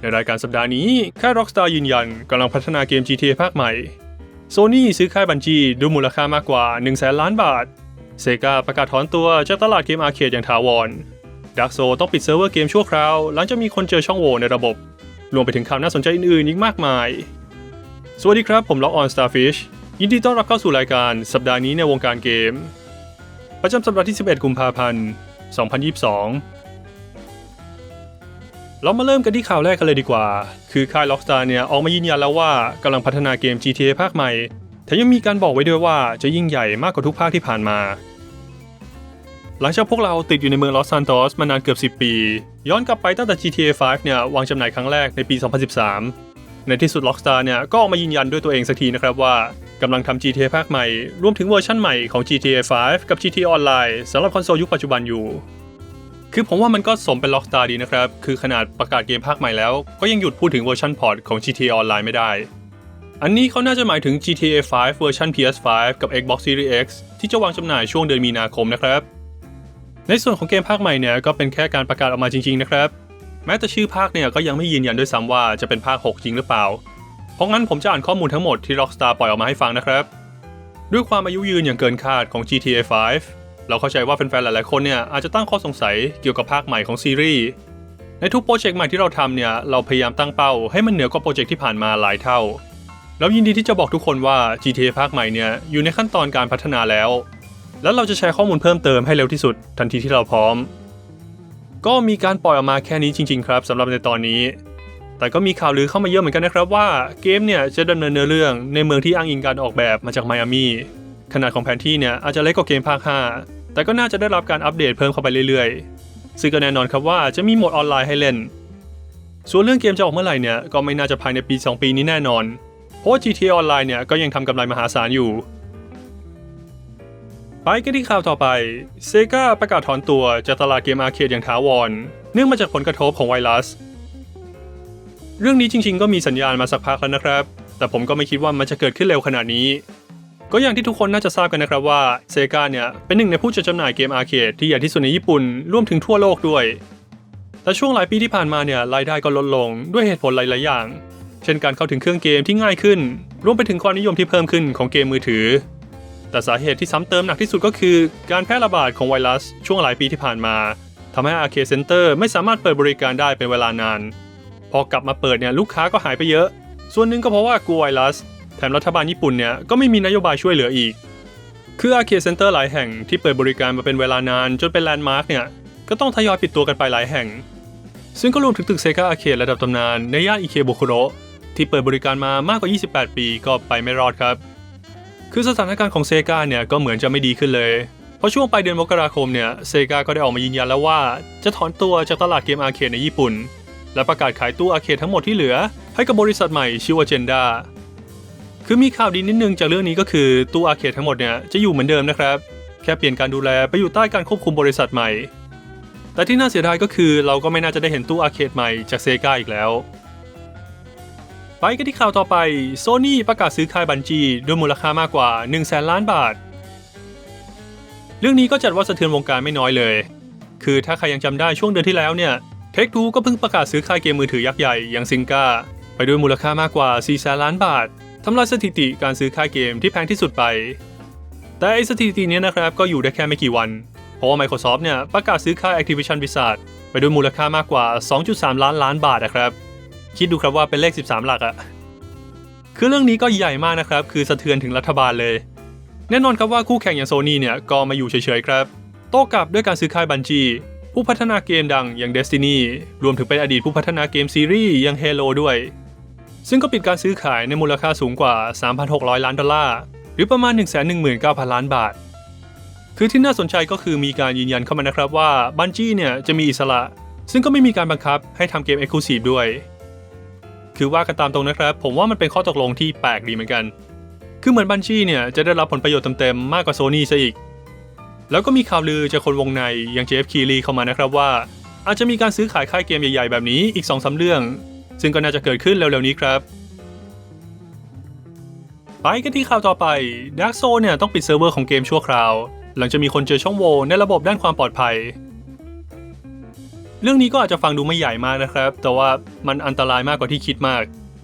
ในรายการสัปดาห์นี้ค่าย Rockstar ยืนยันกำลังพัฒนาเกม GTA ภาคใหม่ Sony ซื้อค่ายบัญชีด้วยมูลค่ามากกว่า 1 0 0 0 0แสนล้านบาท Sega ประกาศถอนตัวจากตลาดเกมอาร์เคดอย่างถาวร Dark Souls ต้องปิดเซิร์ฟเวอร์เกมชั่วคราว หลังจากมีคนเจอช่องโหว่ในระบบ รวมไปถึงข่าวน่าสนใจอื่นๆอีกมากมาย สวัสดีครับผมล็อกออน Starfish ยินดีต้อนรับเข้าสู่รายการสัปดาห์นี้ในวงการเกม ประจำสัปดาห์ที่ 11 กุมภาพันธ์ 2022 เรามาเริ่มกันที่ข่าวแรกกันเลยดีกว่า คือค่าย Rockstar เนี่ยออกมายืนยันแล้วว่ากำลังพัฒนาเกม GTA ภาคใหม่ แถมยังมีการบอกไว้ด้วยว่าจะยิ่งใหญ่มากกว่าทุกภาคที่ผ่านมา หลังจากพวกเราติดอยู่ในเมืองลอสซานโตสมานานเกือบ 10 ปี ย้อนกลับไปตั้งแต่ GTA 5 เนี่ยวางจำหน่ายครั้งแรกในปี 2013 ในที่สุด Rockstar เนี่ยก็ออกมายืนยันด้วยตัวเองสักทีนะครับว่ากำลังทำ GTA ภาคใหม่ รวมถึงเวอร์ชั่นใหม่ของ GTA 5 กับ GTA Online สำหรับคอนโซลยุคปัจจุบันอยู่ คือผมว่ามันก็สมเป็น Rockstar ดีนะครับ คือขนาดประกาศเกมภาคใหม่แล้ว ก็ยังหยุดพูดถึงเวอร์ชันพอร์ตของ GTA Online ไม่ได้ อันนี้เขาน่าจะหมายถึง GTA 5 เวอร์ชัน PS5 กับ Xbox Series X ที่จะวางจำหน่ายช่วงเดือนมีนาคมนะครับ ในส่วนของเกมภาคใหม่เนี่ยก็เป็นแค่การประกาศออกมาจริงๆนะครับ แม้แต่ชื่อภาคเนี่ยก็ยังไม่ยืนยันด้วยซ้ำว่าจะเป็นภาค 6 จริงหรือเปล่า เพราะงั้นผมจะอ่านข้อมูลทั้งหมดที่ Rockstar ปล่อยออกมาให้ฟังนะครับ ด้วยความอายุยืนอย่างเกินคาดของ GTA 5 เราเข้าใจว่าแฟนๆ หลายๆ คนเนี่ยอาจจะตั้งข้อสงสัยเกี่ยวกับภาคใหม่ของซีรีส์ ในทุกโปรเจกต์ใหม่ที่เราทำเนี่ยเราพยายามตั้งเป้าให้มันเหนือกว่าโปรเจกต์ที่ผ่านมาหลายเท่า แล้วยินดีที่จะบอกทุกคนว่า GTA ภาคใหม่เนี่ยอยู่ในขั้นตอนการพัฒนาแล้ว แล้วเราจะแชร์ข้อมูลเพิ่มเติมให้เร็วที่สุดทันทีที่เราพร้อม ก็มีการปล่อยออกมาแค่นี้จริง ๆ ครับสำหรับในตอนนี้แต่ก็มีข่าวลือเข้ามาเยอะเหมือนกันนะครับว่าเกมเนี่ยจะดำเนินเนื้อเรื่องในเมืองที่อ้างอิงการออกแบบมาจากไมอามีขนาดของแผนที่เนี่ยอาจจะเล็กกว่าเกมภาค 5 แต่ก็น่าจะได้รับการอัปเดตเพิ่มเข้าไปเรื่อยๆ ซึ่งก็แน่นอนครับว่าจะมีโหมดออนไลน์ให้เล่น ส่วนเรื่องเกมจะออกเมื่อไหร่เนี่ยก็ไม่น่าจะภายในปี 2 ปีนี้แน่นอน เพราะ GTA ออนไลน์เนี่ยก็ยังทำกำไรมหาศาลอยู่ ไปกันที่ข่าวต่อไป Sega ประกาศถอนตัวจากตลาดเกมอาร์เคดอย่างถาวร เนื่องมาจากผลกระทบของไวรัส เรื่องนี้จริง ๆ ก็มีสัญญาณมาสักพักแล้วนะครับ แต่ผมก็ไม่คิดว่ามันจะเกิดขึ้นเร็วขนาดนี้ ก็อย่างที่ทุกคนน่าจะทราบกันนะครับว่า Sega เนี่ยเป็นหนึ่งในผู้จัดจำหน่ายเกมอาร์เคดที่ใหญ่ที่สุดในญี่ปุ่นรวมถึงทั่วโลกด้วย แต่ช่วงหลายปีที่ผ่านมาเนี่ยรายได้ก็ลดลงด้วยเหตุผลหลาย ๆ อย่าง เช่นการเข้าถึงเครื่องเกมที่ง่ายขึ้น รวมไปถึงความนิยมที่เพิ่มขึ้นของเกมมือถือ แต่สาเหตุที่ซ้ำเติมหนักที่สุดก็คือ การแพร่ระบาดของไวรัสช่วงหลายปีที่ผ่านมาทำให้อาร์เคดเซ็นเตอร์ไม่สามารถเปิดบริการได้เป็นเวลานาน พอกลับมาเปิดเนี่ยลูกค้าก็หายไปเยอะ ส่วนหนึ่งก็เพราะว่ากลัวไวรัส แถมรัฐบาลญี่ปุ่นเนี่ยก็ไม่มีนโยบายช่วยเหลืออีก คืออาเคดเซ็นเตอร์หลายแห่งที่เปิดบริการมาเป็นเวลานานจนเป็นแลนด์มาร์กเนี่ยก็ต้องทยอยปิดตัวกันไปหลายแห่ง ซึ่งก็รวมถึงตึกเซกาอาเคดระดับตำนานในย่านอิเคบุคุโรที่เปิดบริการมามากกว่า 28 ปีก็ไปไม่รอดครับ คือสถานการณ์ของเซกาเนี่ยก็เหมือนจะไม่ดีขึ้นเลย เพราะช่วงปลายเดือนมกราคมเนี่ยเซกาก็ได้ออกมายืนยันแล้วว่า จะถอนตัวจากตลาดเกมอาเคดในญี่ปุ่น และประกาศขายตู้อาเคดทั้งหมดที่เหลือ ให้กับบริษัทใหม่ชื่อว่าเจนดา คือมีข่าวดีนิดนึงจากเรื่องนี้ก็คือตู้อาเคดทั้งหมดเนี่ยจะอยู่เหมือนเดิมนะครับ แค่เปลี่ยนการดูแลไปอยู่ใต้การควบคุมบริษัทใหม่ แต่ที่น่าเสียดายก็คือเราก็ไม่น่าจะได้เห็นตู้อาเคดใหม่จากเซกาอีกแล้ว ไปกันที่ข่าวต่อไป Sony ประกาศซื้อค่ายบันจีด้วยมูลค่ามากกว่า1 0 0 0 0แสนล้านบาท เรื่องนี้ก็จัดว่าสะเทือนวงการไม่น้อยเลย คือถ้าใครยังจำได้ช่วงเดือนที่แล้วเนี่ยเทคทูก็เพิ่งประกาศซื้อค่ายเกมมือถือยักษ์ใหญ่อย่างซิงกาไปด้วยมูลค่ามากกว่า4แสนล้านบาท ทำลายสถิติการซื้อค่ายเกมที่แพงที่สุดไป แต่ไอสถิติเนี้ยนะครับก็อยู่ได้แค่ไม่กี่วัน เพราะว่า Microsoft เนี่ยประกาศซื้อค่าย Activision Blizzard ไปด้วยมูลค่ามากกว่า 2.3 ล้านล้านบาทนะครับ คิดดูครับว่าเป็นเลข 13 หลักอะคือเรื่องนี้ก็ใหญ่มากนะครับ คือสะเทือนถึงรัฐบาลเลย แน่นอนครับว่าคู่แข่งอย่างโซนี่เนี่ยก็มาอยู่เฉยๆครับ โต้กลับด้วยการซื้อค่ายบันจีผู้พัฒนาเกมดังอย่าง Destiny รวมถึงเป็นอดีตผู้พัฒนาเกมซีรีส์อย่าง Halo ด้วย ซึ่งก็ปิดการซื้อขายในมูลค่าสูงกว่า 3,600 ล้านดอลลาร์ หรือประมาณ 119,000 ล้านบาท คือที่น่าสนใจก็คือมีการยืนยันเข้ามานะครับว่าบันจี้เนี่ยจะมีอิสระ ซึ่งก็ไม่มีการบังคับให้ทำเกม Exclusive ด้วย คือว่ากันตามตรงนะครับ ผมว่ามันเป็นข้อตกลงที่แปลกดีเหมือนกัน คือเหมือนบันชี่เนี่ยจะได้รับผลประโยชน์เต็มๆมากกว่าโซนี่ซะอีก แล้วก็มีข่าวลือจากคนวงในอย่างเจฟคีรีเข้ามานะครับว่า อาจจะมีการซื้อขายค่ายเกมใหญ่ ๆ แบบนี้อีก2อสาเรื่อง ซึ่งก็น่าจะเกิดขึ้นเร็วๆนี้ครับ ไปกันที่ข่าวต่อไป Dark s o u l เนี่ยต้องปิดเซิร์ฟเวอร์ของเกมชั่วคราว หลังจากมีคนเจอช่องโหว่ในระบบด้านความปลอดภัย เรื่องนี้ก็อาจจะฟังดูไม่ใหญ่มากนะครับ แต่ว่ามันอันตรายมากกว่าที่คิดมาก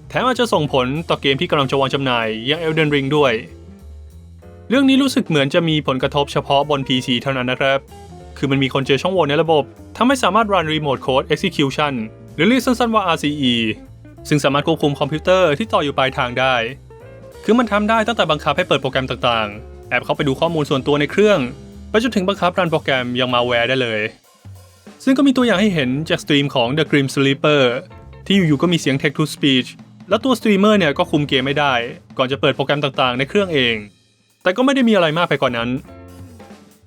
แถมอาจจะส่งผลต่อเกมที่กำลังจะวางจำหน่ายอย่าง Elden Ring ด้วย เรื่องนี้รู้สึกเหมือนจะมีผลกระทบเฉพาะบน PC เท่านั้นนะครับ คือมันมีคนเจอช่องโหว่ในระบบทำให้สามารถ run remote code execution หรือเรียกสั้นๆว่า RCE ซึ่งสามารถควบคุมคอมพิวเตอร์ที่ต่ออยู่ปลายทางได้ คือมันทำได้ตั้งแต่บังคับให้เปิดโปรแกรมต่างๆ แอบเข้าไปดูข้อมูลส่วนตัวในเครื่อง ไปจนถึงบังคับรันโปรแกรมยังมาแวร์ได้เลย ซึ่งก็มีตัวอย่างให้เห็นจากสตรีมของ The Grim Sleeper ที่อยู่ๆก็มีเสียง text to speech แล้วตัวสตรีมเมอร์เนี่ยก็คุมเกมไม่ได้ ก่อนจะเปิดโปรแกรมต่างๆ ในเครื่องเอง แต่ก็ไม่ได้มีอะไรมากไปกว่านั้น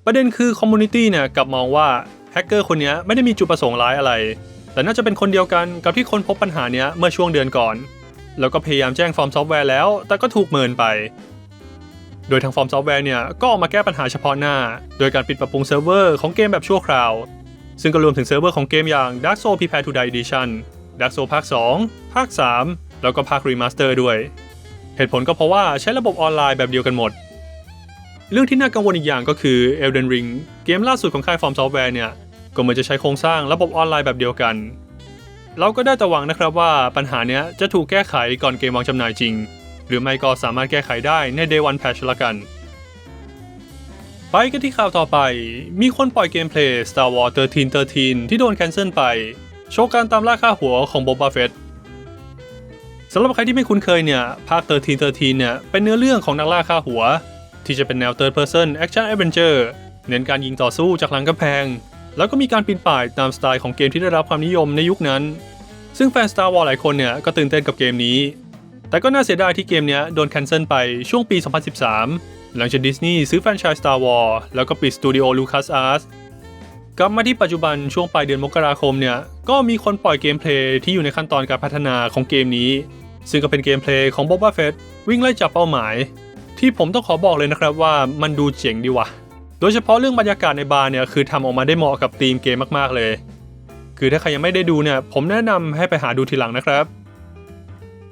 ประเด็นคือคอมมูนิตี้เนี่ยกลับมองว่าแฮกเกอร์คนนี้ไม่ได้มีจุดประสงค์ร้ายอะไร แต่น่าจะเป็นคนเดียวกันกับที่คนพบปัญหาเนี้ยเมื่อช่วงเดือนก่อน แล้วก็พยายามแจ้งฟอร์มซอฟต์แวร์แล้ว แต่ก็ถูกเมินไป โดยทางฟอร์มซอฟต์แวร์เนี่ยก็ออกมาแก้ปัญหาเฉพาะหน้า โดยการปิดปรับปรุงเซิร์ฟเวอร์ของเกมแบบชั่วคราว ซึ่งก็รวมถึงเซิร์ฟเวอร์ของเกมอย่าง Dark Souls Prepare to Die Edition Dark Souls ภาค 2 ภาค 3 แล้วก็ภาค Remaster ด้วย เหตุผลก็เพราะว่าใช้ระบบออนไลน์แบบเดียวกันหมด เรื่องที่น่ากังวลอีกอย่างก็คือ Elden Ring เกมล่าสุดของค่ายฟอร์มซอฟต์แวร์เนี่ย ก็เหมือนจะใช้โครงสร้างระบบออนไลน์แบบเดียวกัน เราก็ได้แต่หวังนะครับว่าปัญหาเนี้ยจะถูกแก้ไขก่อนเกมวางจำหน่ายจริง หรือไม่ก็สามารถแก้ไขได้ใน Day One Patch ละกัน ไปกันที่ข่าวต่อไป มีคนปล่อยเกมเพลย์ Star Wars 1313 ที่โดนแคนเซิลไป โชว์การตามล่าค่าหัวของ Boba Fett สำหรับใครที่ไม่คุ้นเคยเนี่ย ภาค 1313 เนี่ย เป็นเนื้อเรื่องของนักล่าค่าหัว ที่จะเป็นแนว Third Person Action Adventure เน้นการยิงต่อสู้จากหลังกำแพง แล้วก็มีการปีนป่ายตามสไตล์ของเกมที่ได้รับความนิยมในยุคนั้น ซึ่งแฟน Star Wars หลายคนเนี่ยก็ตื่นเต้นกับเกมนี้ แต่ก็น่าเสียดายที่เกมเนี้ยโดนแคนเซิลไปช่วงปี 2013 หลังจากดิสนีย์ซื้อแฟรนไชส์ Star Wars แล้วก็ปิดสตูดิโอ LucasArts กลับมาที่ปัจจุบันช่วงปลายเดือนมกราคมเนี่ยก็มีคนปล่อยเกมเพลย์ที่อยู่ในขั้นตอนการพัฒนาของเกมนี้ ซึ่งก็เป็นเกมเพลย์ของ Boba Fett วิ่งไล่จับเป้าหมาย ที่ผมต้องขอบอกเลยนะครับว่ามันดูเจ๋งดีว่ะ โดยเฉพาะเรื่องบรรยากาศในบาร์เนี่ยคือทำออกมาได้เหมาะกับธีมเกมมากๆเลย คือถ้าใครยังไม่ได้ดูเนี่ยผมแนะนำให้ไปหาดูทีหลังนะครับ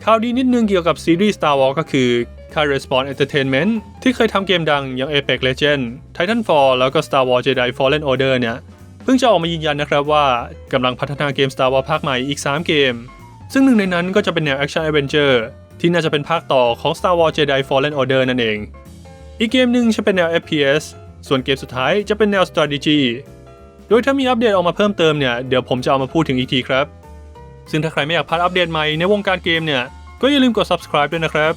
ข่าวดีนิดนึงเกี่ยวกับซีรีส์ Star Wars ก็คือค่าย Respawn Entertainment ที่เคยทำเกมดังอย่าง Apex Legends Titanfall แล้วก็ Star Wars Jedi Fallen Order เนี่ยเพิ่งจะออกมายืนยันนะครับว่ากำลังพัฒนาเกม Star Wars ภาคใหม่อีก 3 เกม ซึ่งหนึ่งในนั้นก็จะเป็นแนว Action Adventure ที่น่าจะเป็นภาคต่อของ Star Wars Jedi Fallen Order นั่นเอง อีกเกมหนึ่งจะเป็นแนว FPS ส่วนเกมสุดท้ายจะเป็นแนว strategy โดยถ้ามีอัปเดตออกมาเพิ่มเติมเนี่ยเดี๋ยวผมจะเอามาพูดถึงอีกทีครับ ซึ่งถ้าใครไม่อยากพลาดอัปเดตใหม่ในวงการเกมเนี่ย ก็อย่าลืมกด subscribe ด้วยนะครับ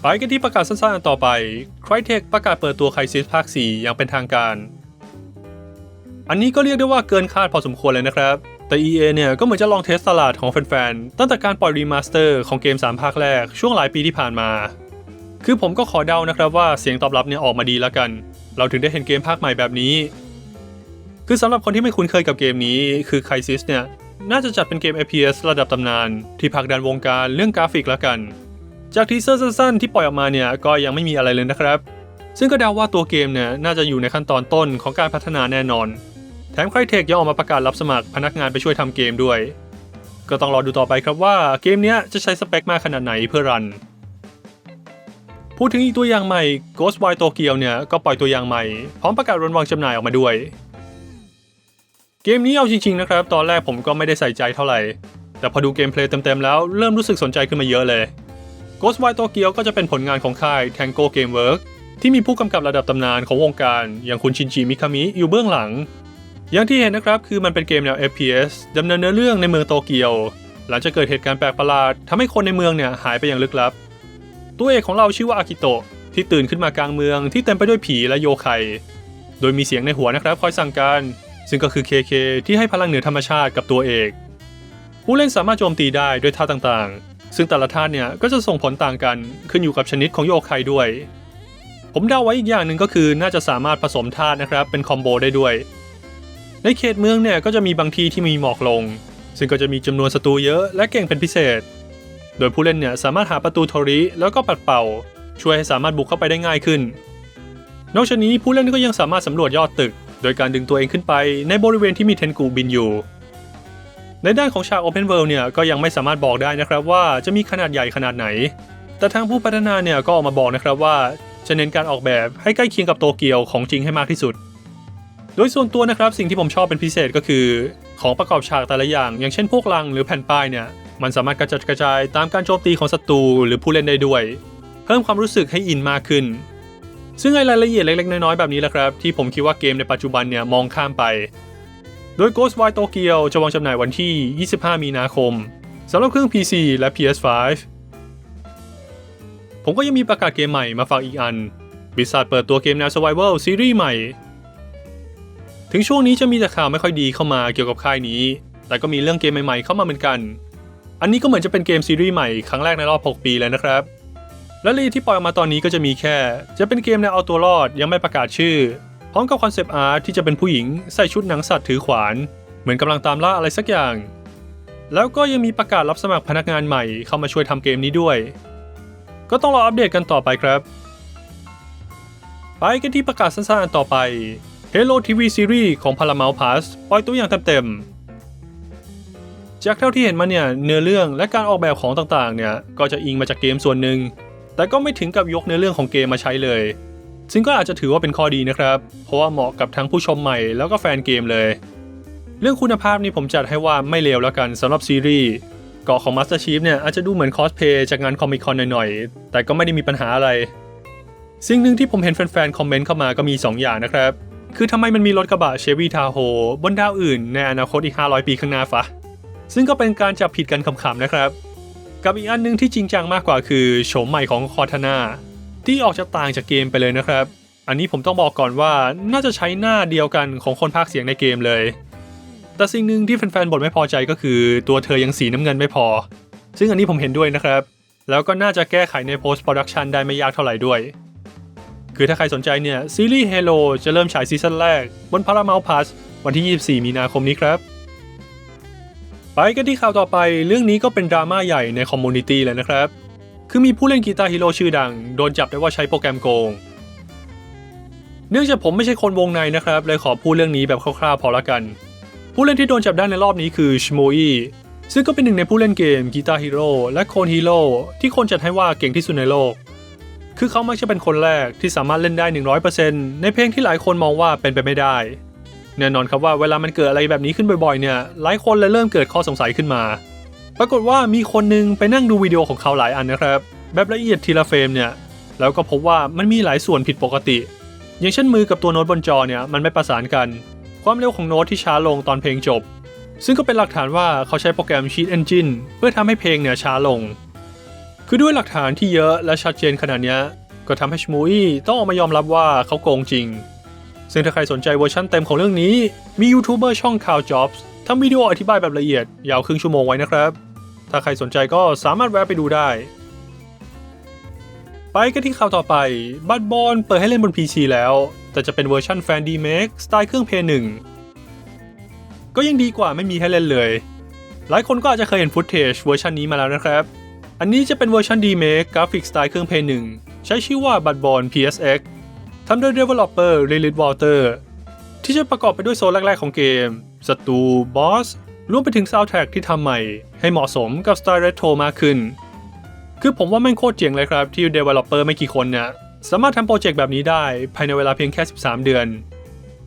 ไปกันที่ประกาศสั้นๆต่อไป Crytek ประกาศเปิดตัว Crysis ภาค 4 อย่างเป็นทางการ อันนี้ก็เรียกได้ว่าเกินคาดพอสมควรเลยนะครับ แต่ EA เนี่ยก็เหมือนจะลองเทสตลาดของแฟนๆ ตั้งแต่การปล่อยรีมาสเตอร์ของเกม 3 ภาคแรกช่วงหลายปีที่ผ่านมา คือผมก็ขอเดานะครับว่าเสียงตอบรับเนี่ยออกมาดีแล้วกัน เราถึงได้เห็นเกมภาคใหม่แบบนี้ คือสำหรับคนที่ไม่คุ้นเคยกับเกมนี้ คือ Crysis เนี่ยน่าจะจัดเป็นเกม FPS ระดับตำนาน ที่ผลักดันวงการเรื่องกราฟิกแล้วกัน จากทีเซอร์สั้นๆที่ปล่อยออกมาเนี่ยก็ยังไม่มีอะไรเลยนะครับ ซึ่งก็เดาว่าตัวเกมเนี่ยน่าจะอยู่ในขั้นตอนต้นของการพัฒนาแน่นอน แถม Crytek ยังออกมาประกาศรับสมัครพนักงานไปช่วยทำเกมด้วย ก็ต้องรอดูต่อไปครับว่าเกมนี้จะใช้สเปคมากขนาดไหนเพื่อรัน พูดถึงอีกตัวอย่างใหม่ Ghostwire Tokyo เนี่ยก็ปล่อยตัวอย่างใหม่ พร้อมประกาศวันวางจำหน่ายออกมาด้วย เกมนี้เอาจริงๆนะครับ ตอนแรกผมก็ไม่ได้ใส่ใจเท่าไหร่ แต่พอดูเกมเพลย์เต็มๆแล้วเริ่มรู้สึกสนใจขึ้นมาเยอะเลย Ghostwire Tokyo ก็จะเป็นผลงานของค่าย Tango Gamework ที่มีผู้กำกับระดับตำนานของวงการ อย่างคุณชินจิมิคามิอยู่เบื้องหลัง อย่างที่เห็นนะครับคือมันเป็นเกมแนว FPS ดำเนินเนื้อเรื่องในเมืองโตเกียว หลังจากเกิดเหตุการณ์แปลกประหลาดทำให้คนในเมืองเนี่ยหายไปอย่างลึกลับ ตัวเอกของเราชื่อว่าอากิโตะที่ตื่นขึ้นมากลางเมืองที่เต็มไปด้วยผีและโยไคโดยมีเสียงในหัวนะครับคอยสั่งการ ซึ่งก็คือเคเคที่ให้พลังเหนือธรรมชาติกับตัวเอก ผู้เล่นสามารถโจมตีได้ด้วยท่าต่างๆ ซึ่งแต่ละท่าเนี่ยก็จะส่งผลต่างกันขึ้นอยู่กับชนิดของโยไคด้วย ผมเดาไว้อีกอย่างหนึ่งก็คือน่าจะสามารถผสมธาตุนะครับเป็นคอมโบได้ด้วย ในเขตเมืองเนี่ยก็จะมีบางที่ที่มีหมอกลง ซึ่งก็จะมีจำนวนศัตรูเยอะและเก่งเป็นพิเศษ โดยผู้เล่นเนี่ยสามารถหาประตูโทริแล้วก็ปัดเป่า ช่วยให้สามารถบุกเข้าไปได้ง่ายขึ้น นอกจากนี้ผู้เล่นก็ยังสามารถสำรวจยอดตึก โดยการดึงตัวเองขึ้นไปในบริเวณที่มีเทนกูบินอยู่ ในด้านของฉาก Open World เนี่ยก็ยังไม่สามารถบอกได้นะครับว่าจะมีขนาดใหญ่ขนาดไหน แต่ทางผู้พัฒนาเนี่ยก็ออกมาบอกนะครับว่าจะเน้นการออกแบบให้ใกล้เคียงกับโตเกียวของจริงให้มากที่สุด โดยส่วนตัวนะครับสิ่งที่ผมชอบเป็นพิเศษก็คือ ของประกอบฉากแต่ละอย่าง อย่างเช่นพวกลังหรือแผ่นป้ายเนี่ย มันสามารถกระจัดกระจายตามการโจมตีของศัตรูหรือผู้เล่นได้ด้วย เพิ่มความรู้สึกให้อินมากขึ้น ซึ่งไอ้รายละเอียดเล็กๆ น้อยๆ แบบนี้แหละครับ ที่ผมคิดว่าเกมในปัจจุบันเนี่ยมองข้ามไป โดย Ghostwire Tokyo จะวางจำหน่ายวันที่ 25 มีนาคมสำหรับเครื่อง PC และ PS5 ผมก็ยังมีประกาศเกมใหม่มาฝากอีกอันบิษัทเปิดตัวเกมแนว Survival ซีรีส์ใหม่ ถึงช่วงนี้จะมีแต่ข่าวไม่ค่อยดีเข้ามาเกี่ยวกับค่ายนี้ แต่ก็มีเรื่องเกมใหม่ๆเข้ามาเหมือนกัน อันนี้ก็เหมือนจะเป็นเกมซีรีส์ใหม่ครั้งแรกในรอบ 6 ปีเลยนะครับ และรีที่ปล่อยออกมาตอนนี้ก็จะมีแค่ จะเป็นเกมแนวเอาตัวรอดยังไม่ประกาศชื่อ พร้อมกับคอนเซปต์อาร์ตที่จะเป็นผู้หญิงใส่ชุดหนังสัตว์ถือขวาน เหมือนกำลังตามล่าอะไรสักอย่าง แล้วก็ยังมีประกาศรับสมัครพนักงานใหม่เข้ามาช่วยทำเกมนี้ด้วย ก็ต้องรออัปเดตกันต่อไปครับ ไปกันที่ประกาศสั้นๆต่อไป Halo TV Series ของ Paramount Plus ปล่อยตัวอย่างเต็มๆ จากเท่าที่เห็นมาเนี่ยเนื้อเรื่องและการออกแบบของต่างๆเนี่ยก็จะอิงมาจากเกมส่วนหนึ่ง แต่ก็ไม่ถึงกับยกเนื้อเรื่องของเกมมาใช้เลย ซึ่งก็อาจจะถือว่าเป็นข้อดีนะครับ เพราะว่าเหมาะกับทั้งผู้ชมใหม่แล้วก็แฟนเกมเลย เรื่องคุณภาพนี่ผมจัดให้ว่าไม่เลวแล้วกันสำหรับซีรีส์เกาะของ Master Chief เนี่ยอาจจะดูเหมือนคอสเพย์จากงานคอมิคอนหน่อยๆ แต่ก็ไม่ได้มีปัญหาอะไร สิ่งหนึ่งที่ผมเห็นแฟนๆ คอมเมนต์เข้ามาก็มี 2 อย่างนะครับ คือทำไมมันมีรถกระบะเชฟ y ีทาโฮบนดาวอื่นในอนาคตอีก 500 ปีข้างหน้าฟะ ซึ่งก็เป็นการจับผิดกันขำๆนะครับ กับอีกอันหนึงที่จริงจังมากกว่าคือโฉมใหม่ของคอทนาที่ออกจะต่างจากเกมไปเลยนะครับ อันนี้ผมต้องบอกก่อนว่าน่าจะใช้หน้าเดียวกันของคนพากย์เสียงในเกมเลย แต่สิ่งหนึ่งที่แฟนๆบ่นไม่พอใจก็คือ ตัวเธอยังสีน้ำเงินไม่พอ ซึ่งอันนี้ผมเห็นด้วยนะครับ แล้วก็น่าจะแก้ไขใน post production ได้ไม่ยากเท่าไหร่ด้วยคือถ้าใครสนใจเนี่ย ซีรีส์ Halo จะเริ่มฉายซีซั่นแรก บน Paramount Plus วันที่ 24 มีนาคมนี้ครับ ไปกันที่ข่าวต่อไป เรื่องนี้ก็เป็นดราม่าใหญ่ในคอมมูนิตี้เลยนะครับ คือมีผู้เล่นกีตาร์ฮีโร่ชื่อดัง โดนจับได้ว่าใช้โปรแกรมโกง เนื่องจากผมไม่ใช่คนวงในนะครับ เลยขอพูดเรื่องนี้แบบคร่าวๆพอละกัน ผู้เล่นที่โดนจับได้ในรอบนี้คือชโมอีซึ่งก็เป็นหนึ่งในผู้เล่นเกมกีตาร์ฮีโร่และโคนฮีโร่ที่คนจัดให้ว่าเก่งที่สุดในโลก คือเขามักจะเป็นคนแรกที่สามารถเล่นได้ 100%ในเพลงที่หลายคนมองว่าเป็นไปไม่ได้ แน่นอนครับว่าเวลามันเกิดอะไรแบบนี้ขึ้นบ่อยๆเนี่ยหลายคนเลยเริ่มเกิดข้อสงสัยขึ้นมา ปรากฏว่ามีคนหนึงไปนั่งดูวิดีโอของเขาหลายอันนะครับ แบบละเอียดทีละเฟรมเนี่ยแล้วก็พบว่ามันมีหลายส่วนผิดปกติ อย่างเช่นมือกับตัวโน้ตบนจอเนี่ยมันไม่ประสานกัน ความเร็วของโน้ตที่ช้าลงตอนเพลงจบ ซึ่งก็เป็นหลักฐานว่าเขาใช้โปรแกรม Cheat Engine เพื่อทำให้เพลงเนี่ยช้าลง คือด้วยหลักฐานที่เยอะและชัดเจนขนาดนี้ก็ทำให้ชมูอี้ต้องออกมายอมรับว่าเขาโกงจริง ซึ่งถ้าใครสนใจเวอร์ชั่นเต็มของเรื่องนี้ มียูทูบเบอร์ช่องข่าว Jobs ทำวิดีโออธิบายแบบละเอียด ยาวครึ่งชั่วโมงไว้นะครับ ถ้าใครสนใจก็สามารถแวะไปดูได้ ไปกันที่ข่าวต่อไป บัตบอลเปิดให้เล่นบน PC แล้ว แต่จะเป็นเวอร์ชันแฟนดีเมกสไตล์เครื่องเพย์หนึ่งก็ยังดีกว่าไม่มีให้เล่นเลย หลายคนก็อาจจะเคยเห็นฟุตเทจเวอร์ชันนี้มาแล้วนะครับ อันนี้จะเป็นเวอร์ชันดีเมกกราฟิกสไตล์เครื่องเพย์หนึ่งใช้ชื่อว่าบัตบอล PSX ทำโดย Developer Lilith Walter ที่จะประกอบไปด้วยโซนแรกๆของเกมศัตรูบอสรวมไปถึงซาวด์แทร็กที่ทำใหม่ ให้เหมาะสมกับสไตล์เรโทรมากขึ้น คือผมว่าแม่งโคตรเจ๋งเลยครับ ที่ Developer ไม่กี่คนเนี่ยสามารถทำโปรเจกต์แบบนี้ได้ภายในเวลาเพียงแค่ 13 เดือน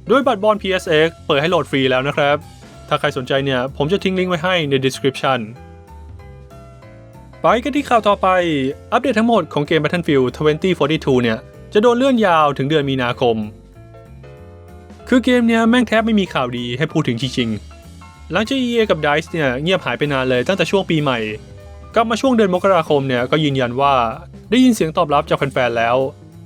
ด้วยบัตรบอล PSX เปิดให้โหลดฟรีแล้วนะครับ ถ้าใครสนใจเนี่ย ผมจะทิ้งลิงก์ไว้ให้ใน description ไปกันที่ข่าวต่อไป อัปเดตทั้งหมดของเกม Battlefield 2042 เนี่ย จะโดนเลื่อนยาวถึงเดือนมีนาคม คือเกมเนี้ยแม่งแทบไม่มีข่าวดีให้พูดถึงจริงๆ หลังจาก EA กับ DICE เนี่ยเงียบหายไปนานเลยตั้งแต่ช่วงปีใหม่ กลับมาช่วงเดือนมกราคมเนี่ยก็ยืนยันว่าได้ยินเสียงตอบรับจากแฟนๆแล้ว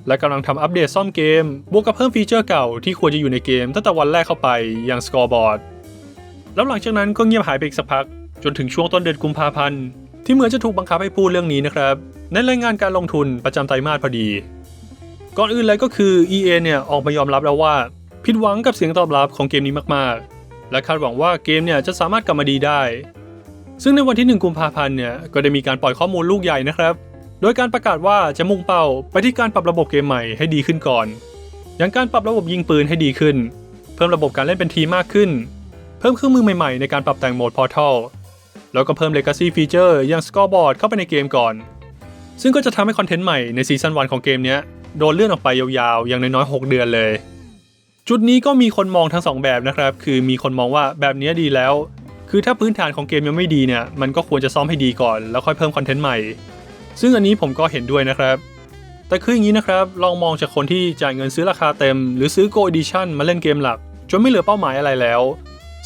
และกำลังทำอัปเดตซ่อมเกม บวกกับเพิ่มฟีเจอร์เก่าที่ควรจะอยู่ในเกมตั้งแต่วันแรกเข้าไปอย่าง Scoreboard แล้วหลังจากนั้นก็เงียบหายไปอีกสักพัก จนถึงช่วงต้นเดือนกุมภาพันธ์ที่เหมือนจะถูกบังคับให้พูดเรื่องนี้นะครับ ในรายงานการลงทุนประจำไตรมาสพอดี ก่อนอื่นเลยก็คือ EA เนี่ยออกมายอมรับแล้วว่า ผิดหวังกับเสียงตอบรับของเกมนี้มากๆ และคาดหวังว่าเกมเนี่ยจะสามารถกลับมาดีได้ ซึ่งในวันที่ 1 กุมภาพันธ์เนี่ยก็ได้มีการปล่อยข้อมูลลูกใหญ่นะครับ โดยการประกาศว่าจะมุ่งเป้าไปที่การปรับระบบเกมใหม่ให้ดีขึ้นก่อน อย่างการปรับระบบยิงปืนให้ดีขึ้น เพิ่มระบบการเล่นเป็นทีมากขึ้น เพิ่มเครื่องมือใหม่ๆ ในการปรับแต่งโหมด Portal แล้วก็เพิ่ม Legacy Feature อย่าง Scoreboard เข้าไปในเกมก่อน ซึ่งก็จะทำให้คอนเทนต์ใหม่ในซีซั่น1ของเกมเนี้ย โดนเลื่อนออกไปยาวๆ อย่างน้อยๆ 6 เดือนเลย จุดนี้ก็มีคนมองทั้งสองแบบนะครับ คือมีคนมองว่าแบบนี้ดีแล้ว คือถ้าพื้นฐานของเกมยังไม่ดีเนี่ย มันก็ควรจะซ่อมให้ดีก่อน แล้วค่อยเพิ่มคอนเทนต์ใหม่ ซึ่งอันนี้ผมก็เห็นด้วยนะครับ แต่คืออย่างนี้นะครับ ลองมองจากคนที่จ่ายเงินซื้อราคาเต็ม หรือซื้อ Go Edition มาเล่นเกมหลัก จนไม่เหลือเป้าหมายอะไรแล้ว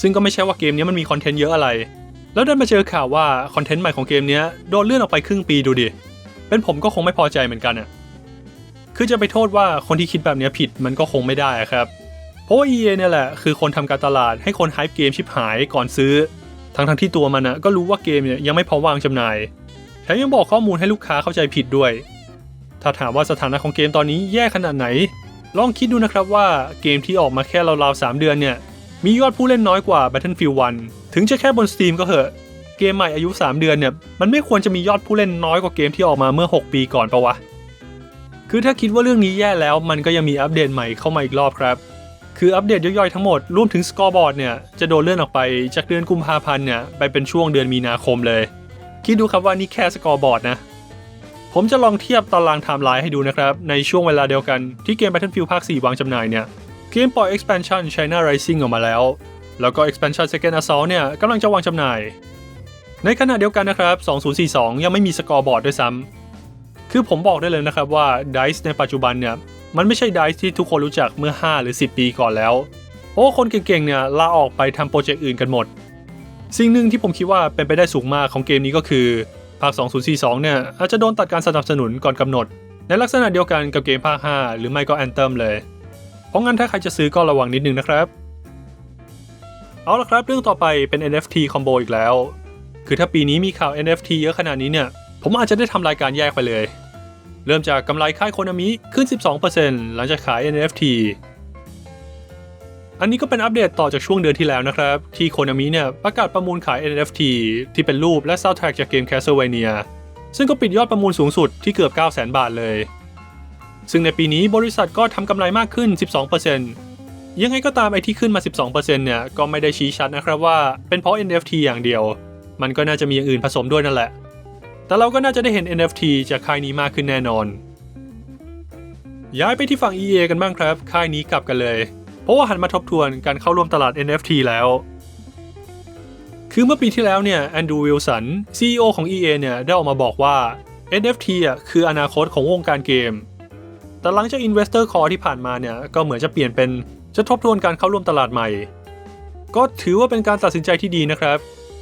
ซึ่งก็ไม่ใช่ว่าเกมนี้มันมีคอนเทนต์เยอะอะไร แล้วดันมาเจอข่าวว่าคอนเทนต์ใหม่ของเกมนี้โดนเลื่อนออกไปครึ่งปีดูดิ เป็นผมก็คงไม่พอใจเหมือนกันอะ คือจะไปโทษว่าคนที่คิดแบบนี้ผิดมันก็คงไม่ได้ครับ เพราะว่า EA เนี่ยแหละคือคนทำการตลาดให้คนไฮป์เกมชิบหายก่อนซื้อ ทั้งทั้งๆที่ตัวมันอะก็รู้ว่าเกมเนี่ยยังไม่พร้อมวางจำหน่ายแถมยังบอกข้อมูลให้ลูกค้าเข้าใจผิดด้วย ถ้าถามว่าสถานะของเกมตอนนี้แย่ขนาดไหน ลองคิดดูนะครับว่าเกมที่ออกมาแค่ราวๆ3เดือนเนี่ยมียอดผู้เล่นน้อยกว่า Battlefield 1 ถึงจะแค่บน Steam ก็เหอะ เกมใหม่อายุ 3 เดือนเนี่ย มันไม่ควรจะมียอดผู้เล่นน้อยกว่าเกมที่ออกมาเมื่อ 6 ปีก่อนปะวะ คือถ้าคิดว่าเรื่องนี้แย่แล้วมันก็ยังมีอัปเดตใหม่เข้ามาอีกรอบครับ คืออัปเดตย่อยๆทั้งหมดรวมถึงสกอร์บอร์ดเนี่ยจะโดนเลื่อนออกไปจากเดือนกุมภาพันธ์เนี่ยไปเป็นช่วงเดือนมีนาคมเลย คิดดูครับว่านี่แค่สกอร์บอร์ดนะผมจะลองเทียบตารางไทม์ไลน์ให้ดูนะครับ ในช่วงเวลาเดียวกันที่เกม Battlefield ภาค 4 วางจำหน่ายเนี่ย เกมปล่อย expansion China Rising ออกมาแล้ว แล้วก็ expansion Second Assault เนี่ยกำลังจะวางจำหน่าย ในขณะเดียวกันนะครับ 2042 ยังไม่มีสกอร์บอร์ดด้วยซ้ำ คือผมบอกได้เลยนะครับว่า DICE ในปัจจุบันเนี่ย มันไม่ใช่ DICE ที่ทุกคนรู้จักเมื่อ 5 หรือ 10 ปีก่อนแล้ว เพราะคนเก่งๆเนี่ยลาออกไปทำโปรเจกต์อื่นกันหมด สิ่งหนึ่งที่ผมคิดว่าเป็นไปได้สูงมากของเกมนี้ก็คือภาค 2042 เนี่ยอาจจะโดนตัดการสนับสนุนก่อนกำหนด ในลักษณะเดียวกันกับเกมภาค 5 หรือไม่ก็ Anthem เลย เพราะงั้นถ้าใครจะซื้อก็ระวังนิดนึงนะครับ เอาละครับเรื่องต่อไปเป็น NFT combo อีกแล้ว คือถ้าปีนี้มีข่าว NFT เยอะขนาดนี้เนี่ย ผมอาจจะได้ทำรายการแยกไปเลย เริ่มจากกำไรค่ายโคนามิขึ้น 12%หลังจากขาย NFT อันนี้ก็เป็นอัปเดตต่อจากช่วงเดือนที่แล้วนะครับ ที่โคนามิเนี่ยประกาศประมูลขาย NFT ที่เป็นรูปและซาวด์แทร็กจากเกม Castlevania ซึ่งก็ปิดยอดประมูลสูงสุดที่เกือบ 900,000 บาทเลย ซึ่งในปีนี้บริษัทก็ทำกำไรมากขึ้น 12%ยังไงก็ตามไอที่ขึ้นมา 12%เนี่ยก็ไม่ได้ชี้ชัดนะครับว่าเป็นเพราะ NFT อย่างเดียว มันก็น่าจะมีอย่างอื่นผสมด้วยนั่นแหละ แต่เราก็น่าจะได้เห็น NFT จากค่ายนี้มากขึ้นแน่นอน ย้ายไปที่ฝั่ง EA กันบ้างครับ ค่ายนี้กลับกันเลย เพราะว่าหันมาทบทวนการเข้าร่วมตลาด NFT แล้วคือเมื่อปีที่แล้วเนี่ยแอนดรูวิลสัน CEO ของ EA เนี่ยได้ออกมาบอกว่า NFT อะคืออนาคตของวงการเกม แต่หลังจาก Investor Call ที่ผ่านมาเนี่ยก็เหมือนจะเปลี่ยนเป็นจะทบทวนการเข้าร่วมตลาดใหม่ ก็ถือว่าเป็นการตัดสินใจที่ดีนะครับ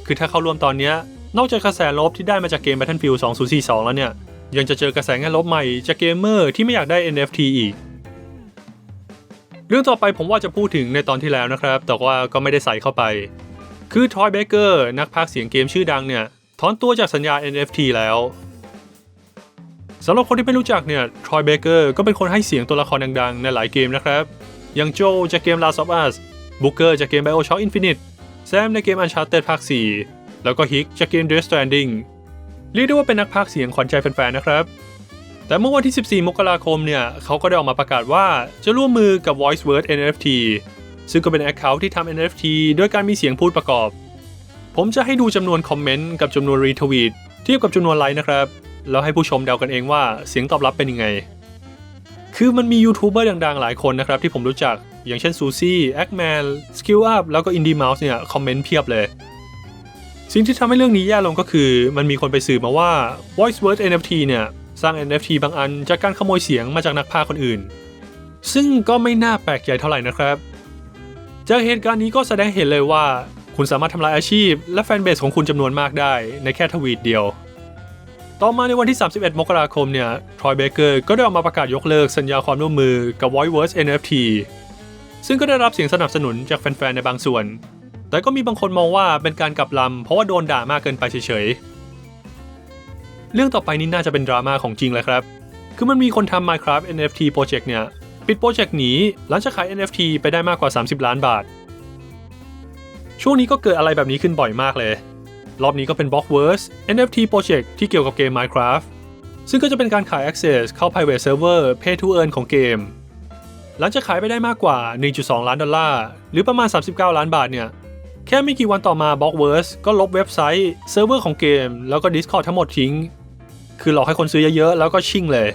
คือถ้าเข้าร่วมตอนเนี้ย นอกจากกระแสลบที่ได้มาจากเกม Battlefield 2042 แล้วเนี่ย ยังจะเจอกระแสแง่ลบใหม่จากเกมเมอร์ที่ไม่อยากได้ NFT อีก เรื่องต่อไปผมว่าจะพูดถึงในตอนที่แล้วนะครับ แต่ว่าก็ไม่ได้ใส่เข้าไป คือทอยเบเกอร์นักพากย์เสียงเกมชื่อดังเนี่ยถอนตัวจากสัญญา NFT แล้วสำหรับคนที่ไม่รู้จักเนี่ยทอยเบเกอร์ก็เป็นคนให้เสียงตัวละครดังๆ ในหลายเกมนะครับ อย่างโจจากเกม Last of Us บุกเกอร์จากเกม BioShock Infinite แซมในเกม Uncharted ภาค4 แล้วก็ฮิกจากเกม Death Stranding เรียกได้ว่าเป็นนักพากย์เสียงขวัญใจแฟนๆนะครับ แต่เมื่อวันที่ 14 มกราคมเนี่ย เขาก็ได้ออกมาประกาศว่าจะร่วมมือกับ Voice Word NFT ซึ่งก็เป็น Account ที่ทำ NFT โดยการมีเสียงพูดประกอบ ผมจะให้ดูจำนวนคอมเมนต์กับจำนวนรีทวีตเทียบกับจำนวนไลค์นะครับ แล้วให้ผู้ชมเดากันเองว่าเสียงตอบรับเป็นยังไง คือมันมียูทูบเบอร์ดังๆ หลายคนนะครับที่ผมรู้จัก อย่างเช่นซูซี่แอคแมนสกิลอัพแล้วก็อินดี้เมาส์เนี่ยคอมเมนต์เพียบเลย สิ่งที่ทำให้เรื่องนี้แย่ลงก็คือ มันมีคนไปสืบมาว่า Voice Word NFT เนี่ย สร้าง NFT บางอันจากการขโมยเสียงมาจากนักพากย์คนอื่น ซึ่งก็ไม่น่าแปลกใจเท่าไหร่นะครับ จากเหตุการณ์นี้ก็แสดงเห็นเลยว่า คุณสามารถทำลายอาชีพ และแฟนเบสของคุณจำนวนมากได้ในแค่ทวีตเดียว ต่อมาในวันที่ 31 มกราคมเนี่ยทรอยเบเกอร์ก็ได้ออกมาประกาศยกเลิกสัญญาความร่วมมือกับ Voiceverse NFT ซึ่งก็ได้รับเสียงสนับสนุนจากแฟนๆในบางส่วน แต่ก็มีบางคนมองว่าเป็นการกลับลำเพราะว่าโดนด่ามากเกินไปเฉยๆ เรื่องต่อไปนี้น่าจะเป็นดราม่าของจริงเลยครับ คือมันมีคนทำ Minecraft NFT Project เนี่ย ปิดโปรเจกต์หนีหลังจากขาย NFT ไปได้มากกว่า 30 ล้านบาท ช่วงนี้ก็เกิดอะไรแบบนี้ขึ้นบ่อยมากเลย รอบนี้ก็เป็น Blockverse NFT Project ที่เกี่ยวกับเกม Minecraft ซึ่งก็จะเป็นการขาย Access เข้า Private Server Pay to Earn ของเกม หลังจากขายไปได้มากกว่า 1.2 ล้านดอลลาร์ หรือประมาณ 39 ล้านบาทเนี่ย แค่ไม่กี่วันต่อมา Blockverse ก็ลบเว็บไซต์เซิร์ฟเวอร์ของเกม แล้วก็ Discord ทั้งหมดทิ้ง คือหลอกให้คนซื้อเยอะๆ แล้วก็ชิ่งเลย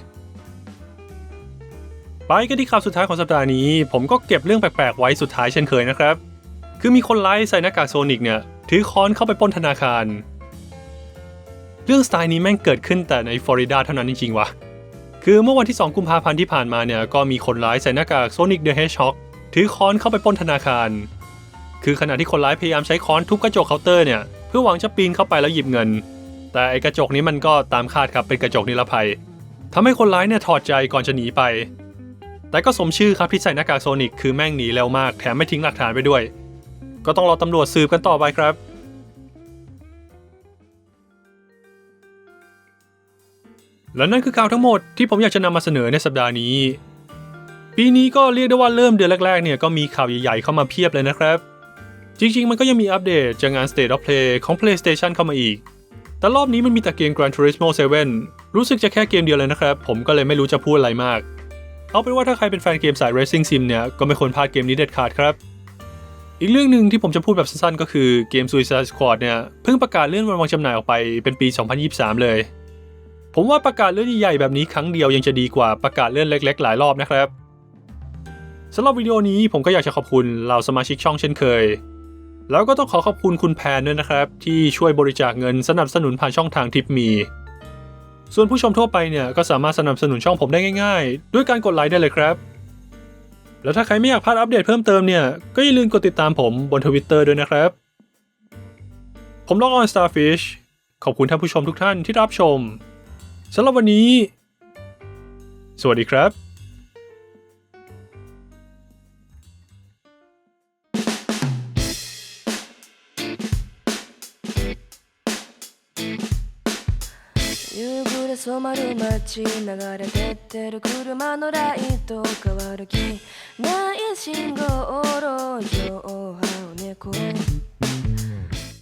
ไปกันที่ข่าวสุดท้ายของสัปดาห์นี้ ผมก็เก็บเรื่องแปลกๆ ไว้สุดท้ายเช่นเคยนะครับ คือมีคนร้ายใส่หน้ากากโซนิกเนี่ยถือค้อนเข้าไปป้นธนาคาร เรื่องสไตล์นี้แม่งเกิดขึ้นแต่ในฟลอริดาเท่านั้นจริงๆวะคือเมื่อวันที่ 2 กุมภาพันธ์ที่ผ่านมาเนี่ยก็มีคนร้ายใส่หน้ากากโซนิกเดอะเฮชช็อกถือค้อนเข้าไปป้นธนาคาร คือขณะที่คนร้ายพยายามใช้ค้อนทุบกระจกเคาน์เตอร์เนี่ยเพื่อหวังจะปีนเข้าไปแล้วหยิบเงิน แต่ไอกระจกนี้มันก็ตามคาดครับเป็นกระจกนิรภัยทำให้คนร้ายเนี่ยถอดใจก่อนจะหนีไป แต่ก็สมชื่อครับที่ใส่หน้ากากโซนิกคือแม่งหนีเร็วมากแถมไม่ทิ้งหลักฐานไปด้วย ก็ต้องรอตำรวจสืบกันต่อไปครับและนั่นคือข่าวทั้งหมดที่ผมอยากจะนำมาเสนอในสัปดาห์นี้ ปีนี้ก็เรียกได้ว่าเริ่มเดือนแรกๆเนี่ยก็มีข่าวใหญ่ๆเข้ามาเพียบเลยนะครับ จริงๆ มันก็ยังมีอัปเดตจากงาน State of Play ของ PlayStation เข้ามาอีก แต่รอบนี้มันมีแต่เกม Gran Turismo 7 รู้สึกจะแค่เกมเดียวเลยนะครับ ผมก็เลยไม่รู้จะพูดอะไรมาก เอาเป็นว่าถ้าใครเป็นแฟนเกมสาย Racing Sim เนี่ย ก็ไม่ควรพลาดเกมนี้เด็ดขาดครับ อีกเรื่องหนึ่งที่ผมจะพูดแบบสั้นๆ ก็คือเกม Suicide Squad เนี่ย เพิ่งประกาศเลื่อนวันวางจำหน่ายออกไปเป็นปี 2023 เลย ผมว่าประกาศเลื่อนใหญ่ๆแบบนี้ครั้งเดียวยังจะดีกว่าประกาศเลื่อนเล็ก ๆ หลายรอบนะครับสำหรับวิดีโอนี้ผมก็อยากจะขอบคุณเหล่าสมาชิกช่องเช่นเคย แล้วก็ต้องขอขอบคุณคุณแพนด้วยนะครับ ที่ช่วยบริจาคเงินสนับสนุนผ่านช่องทางทิปมี ส่วนผู้ชมทั่วไปเนี่ยก็สามารถสนับสนุนช่องผมได้ง่าย ๆ ด้วยการกดไลค์ได้เลยครับ แล้วถ้าใครไม่อยากพลาดอัปเดตเพิ่มเติมเนี่ยก็อย่าลืมกดติดตามผมบนทวิตเตอร์ด้วยนะครับ ผมล็อกออน Starfish ขอบคุณท่านผู้ชมทุกท่านที่รับชมสำหรับวันนี้ สวัสดีครับ 染まる街流れてってる車のライト変わる気ない信号路上を這う。猫